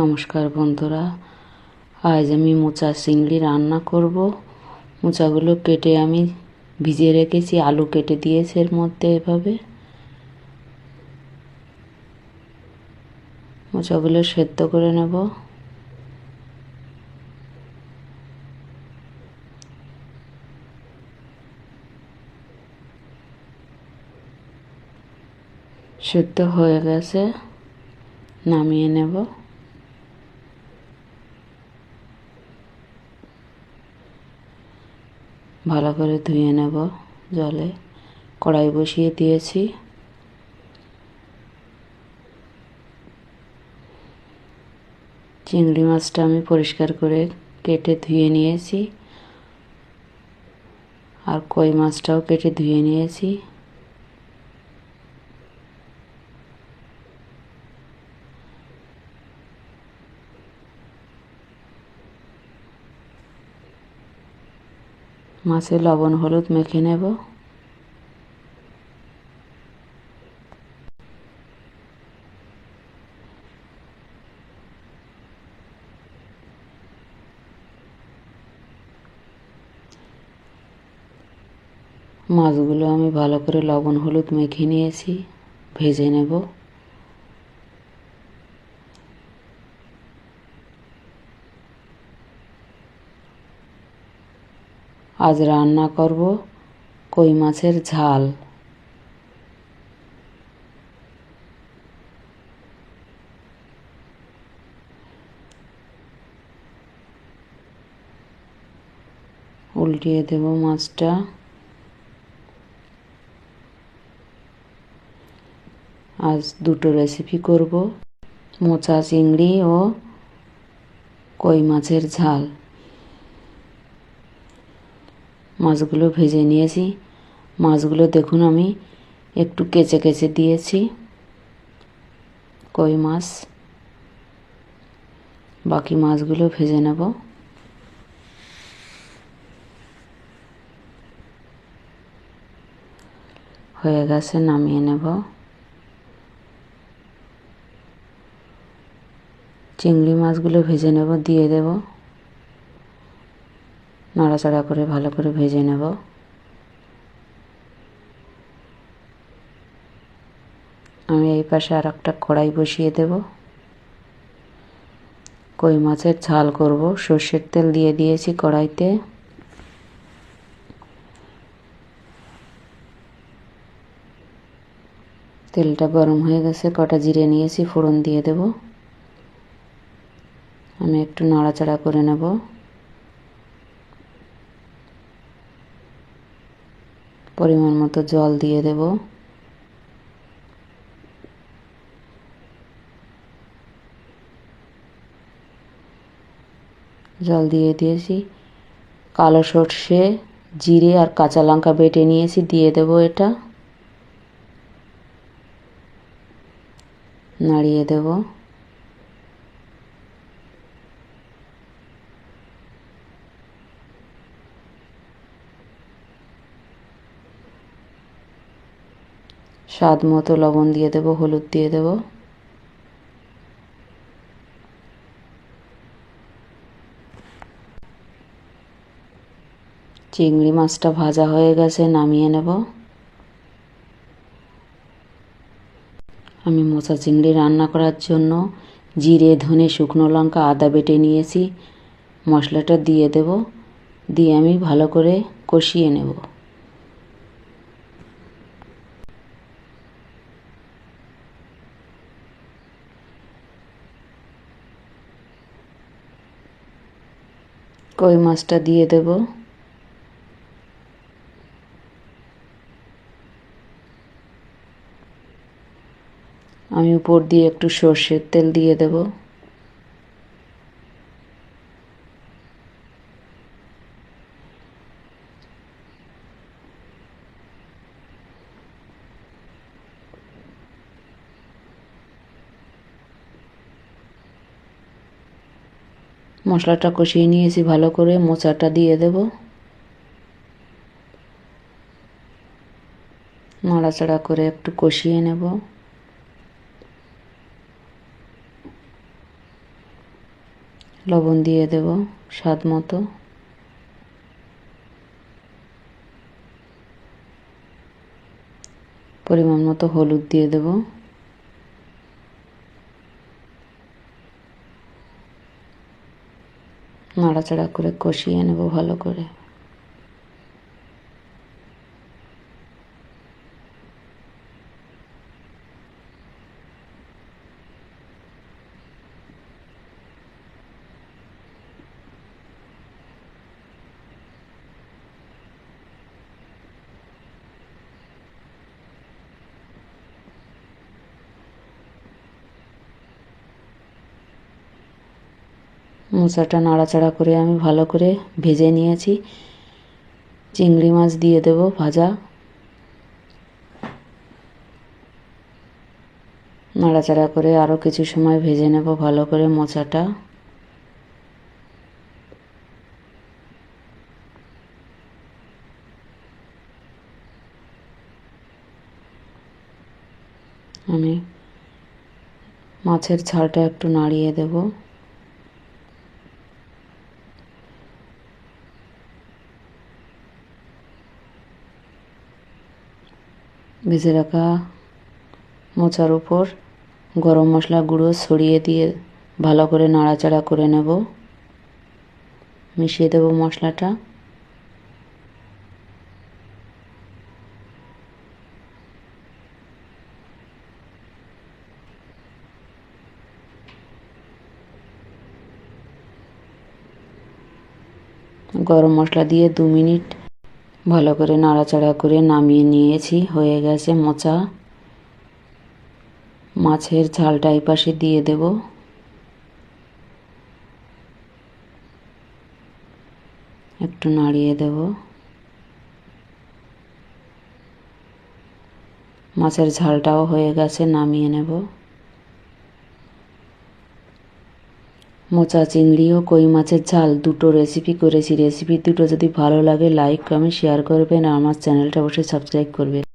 নমস্কার বন্ধুরা, আজ আমি মোচা চিংড়ি রান্না করব। মোচাগুলো কেটে আমি ভিজিয়ে রেখেছি, আলু কেটে দিয়েছে এর মধ্যে এভাবে। মোচাগুলো সেদ্ধ করে নেব। সেদ্ধ হয়ে গেছে, নামিয়ে নেব। ভালো করে ধুয়ে নেব জলে। কড়াই বসিয়ে দিয়েছি। চিংড়ি মাছটা আমি পরিষ্কার করে কেটে ধুয়ে নিয়েছি। আর কই মাছটাও কেটে ধুয়ে নিয়েছি। মাছে লবণ, হলুদ মেখে নেব। মাছগুলো আমি ভালো করে লবণ, হলুদ মেখে নিয়েছি, ভেজে নেব। আজ রান্না করব কই মাছের ঝাল। উল্টিয়ে দেব মাছটা। আজ দুটো রেসিপি করব, মোচা, চিংড়ি ও কই মাছের ঝাল। মাছগুলো ভেজে নিয়েছি। মাছগুলো দেখুন আমি একটু কেচে কেচে দিয়েছি। কই মাছ? বাকি মাছগুলো ভেজে নেব। হয়ে গেছে, নামিয়ে নেব। চিংড়ি মাছগুলো ভেজে নেব, দিয়ে দেব। নাড়াচাড়া করে ভালো করে ভেজে নেব। আমি এই পাশে আর একটা কড়াই বসিয়ে দেব। কই মাছের ঝাল করব। সর্ষের তেল দিয়ে দিয়েছি কড়াইতে। তেলটা গরম হয়ে গেছে, কটা জিরে নিয়েছি, ফোড়ন দিয়ে দেব। আমি একটু নাড়াচাড়া করে নেব। পরিমাণ মতো জল দিয়ে দেব। জল দিয়ে দিয়েছি। কালো সর্ষে, জিরে আর কাঁচা লঙ্কা বেটে নিয়েছি, দিয়ে দেব এটা। নাড়িয়ে দেব। স্বাদ মতো লবণ দিয়ে দেব, হলুদ দিয়ে দেব। চিংড়ি মাছটা ভাজা হয়ে গেছে, নামিয়ে নেব। আমি মোচা চিংড়ি রান্না করার জন্য জিরে, ধনে, শুকনো লঙ্কা, আদা বেটে নিয়েছি। মশলাটা দিয়ে দেব, দিয়ে আমি ভালো করে কষিয়ে নেব। কই মাছটা দিয়ে দেব? আমি উপর দিয়ে একটু সর্ষের তেল দিয়ে দেব। মশলাটা কষিয়ে নিয়েছি, ভালো করে মোচাটা দিয়ে দেব। নাড়াচাড়া করে একটু কষিয়ে নেব। লবণ দিয়ে দেব স্বাদ মতো। পরিমাণ মতো হলুদ দিয়ে দেব। নাড়াচাড়া করে কষিয়ে নেব ভালো করে। মোচাটা নাড়াচাড়া করে আমি ভালো করে ভেজে নিয়েছি। চিংড়ি মাছ দিয়ে দেব ভাজা। নাড়াচাড়া করে আরও কিছু সময় ভেজে নেব ভালো করে মোচাটা আমি মাছের ঝালটা একটু নাড়িয়ে দেব। ভেজে রাখা মোচার উপর গরম মশলা গুঁড়ো ছড়িয়ে দিয়ে ভালো করে নাড়াচাড়া করে নেব। মিশিয়ে দেব মশলাটা। গরম মশলা দিয়ে দু মিনিট ভালো করে নাড়াচাড়া করে নামিয়ে নিয়েছি, হয়ে গেছে মোচা। মাছের ঝালটা এই পাশে দিয়ে দেব। একটু নাড়িয়ে দেব। মাছের ঝালটাও হয়ে গেছে, নামিয়ে নেব। মোচা চিংড়ি ও কই মাছের ঝাল। দুটো রেসিপি করেছি। রেসিপি দুটো যদি ভালো লাগে লাইক কমেন্ট শেয়ার করবেন। আর আমার চ্যানেলটা অবশ্যই সাবস্ক্রাইব করবেন।